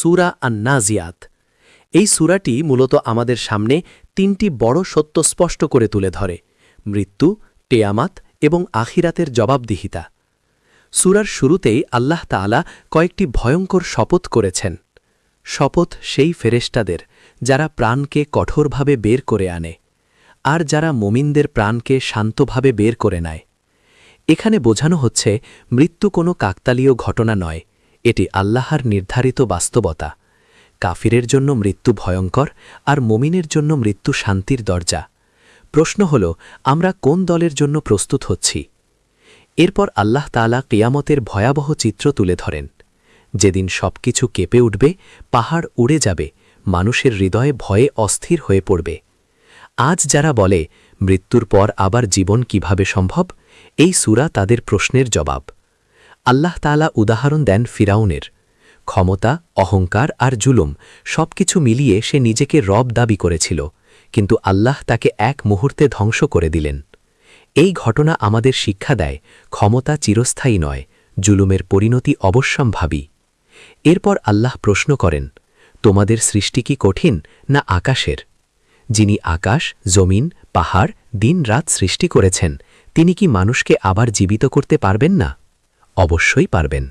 সুরা আন নাজিয়াত এই সুরাটি মূলত আমাদের সামনে তিনটি বড় সত্য স্পষ্ট করে তুলে ধরে, মৃত্যু টেয়ামাত এবং আখিরাতের জবাবদিহিতা। সুরার শুরুতেই আল্লাহ তাআলা কয়েকটি ভয়ঙ্কর শপথ করেছেন। শপথ সেই ফেরেশতাদের যারা প্রাণকে কঠোরভাবে বের করে আনে আর যারা মোমিনদের প্রাণকে শান্তভাবে বের করে নেয়। এখানে বোঝানো হচ্ছে, মৃত্যু কোনো কাকতালীয় ঘটনা নয় এটি আল্লাহর নির্ধারিত বাস্তবতা। কাফিরের জন্য মৃত্যু ভয়ঙ্কর আর মমিনের জন্য মৃত্যু শান্তির দরজা। প্রশ্ন হল, আমরা কোন দলের জন্য প্রস্তুত হচ্ছি? এরপর আল্লাহ তালা কেয়ামতের ভয়াবহ চিত্র তুলে ধরেন। যেদিন সবকিছু কেঁপে উঠবে, পাহাড় উড়ে যাবে, মানুষের হৃদয়ে ভয়ে অস্থির হয়ে পড়বে। আজ যারা বলে, মৃত্যুর পর আবার জীবন কীভাবে সম্ভব, এই সুরা তাদের প্রশ্নের জবাব। আল্লাহ তালা উদাহরণ দেন ফিরাউনের। ক্ষমতা, অহংকার আর জুলুম সবকিছু মিলিয়ে সে নিজেকে রব দাবি করেছিল, কিন্তু আল্লাহ তাকে এক মুহূর্তে ধ্বংস করে দিলেন। এই ঘটনা আমাদের শিক্ষা দেয়, ক্ষমতা চিরস্থায়ী নয়, জুলুমের পরিণতি অবশ্যম্ভাবী। এরপর আল্লাহ প্রশ্ন করেন, তোমাদের সৃষ্টি কি কঠিন না আকাশের? যিনি আকাশ, জমিন, পাহাড় দিন রাত সৃষ্টি করেছেন, তিনি কি মানুষকে আবার জীবিত করতে পারবেন না? অবশ্যই পারবেন।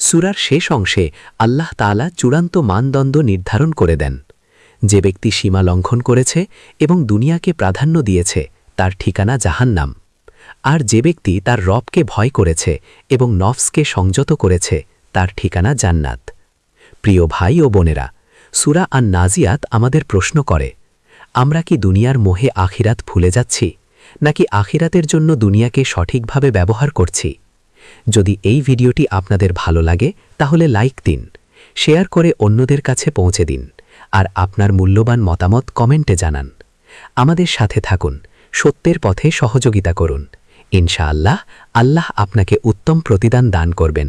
সুরার শেষ অংশে আল্লাহ তালা চূড়ান্ত মানদণ্ড নির্ধারণ করে দেন। যে ব্যক্তি সীমা লঙ্ঘন করেছে এবং দুনিয়াকে প্রাধান্য দিয়েছে, তার ঠিকানা জাহান্নাম। আর যে ব্যক্তি তার রবকে ভয় করেছে এবং নফসকে সংযত করেছে, তার ঠিকানা জান্নাত। প্রিয় ভাই ও বোনেরা, সুরা আর নাজিয়াত আমাদের প্রশ্ন করে, আমরা কি দুনিয়ার মোহে আখিরাত ভুলে যাচ্ছি, নাকি আখিরাতের জন্য দুনিয়াকে সঠিকভাবে ব্যবহার করছি? যদি এই ভিডিওটি আপনাদের ভালো লাগে, তাহলে লাইক দিন, শেয়ার করে অন্যদের কাছে পৌঁছে দিন, আর আপনার মূল্যবান মতামত কমেন্টে জানান। আমাদের সাথে থাকুন, সত্যের পথে সহযোগিতা করুন। ইনশাআল্লাহ, আল্লাহ আপনাকে উত্তম প্রতিদান দান করবেন।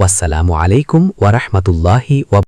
ওয়াসালামু আলাইকুম ওয়ারাহমাতুল্লাহি ওয়া